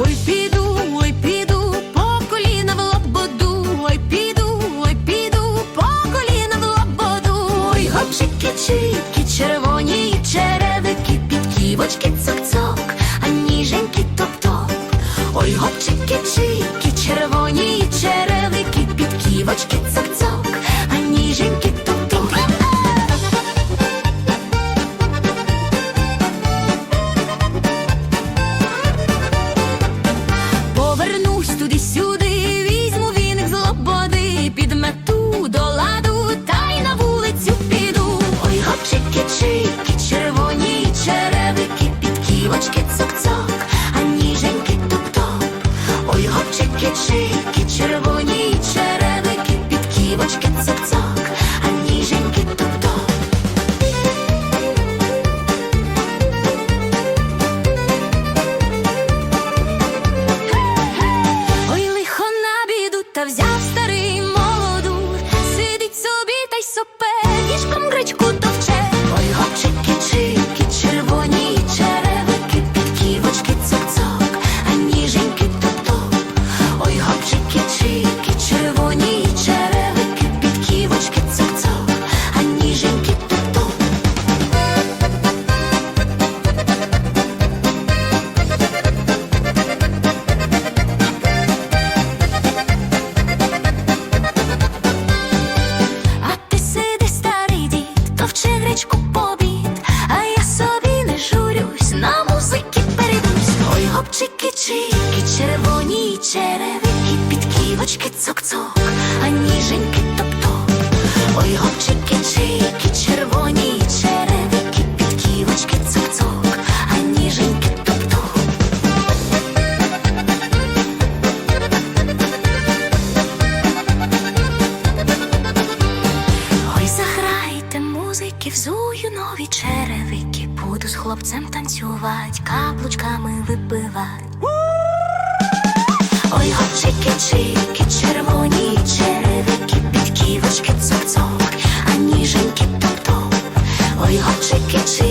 Ой, піду, ой, піду, по коліна в лободу, ой, піду, ой, піду, по коліна в лободу. Ой, гопчики, чики, червоні черевики, підківочки, цок-цок, а ніженькі топ-топ. Ой, гопчики, чики, червоні черевики, підківочки, цок-цок, Повернусь туди-сюди, візьму віник з лободи, підмету до ладу, та й на вулицю піду. Ой, гопчики, чики, червоні черевики, підківочки, цок-цок, а ніженьки тук-ток. Ой, гопчики, чики, червоні та взяв старий молоду, сидить собі та й сопе, червоні черевики, підківочки, цок-цок, а ніженьки топ-топ. Ой, гопчики, чики, червоні черевики, підківочки, цок-цок, а ніженьки топ-топ. Ой, заграйте музики, взую нові черевики, буду з хлопцем танцювать, каблучками випивать. Ой, очики, чики, червоні черевики, підківочки, цок-цок, а ніженьки топ-топ. Ой, очики, чики,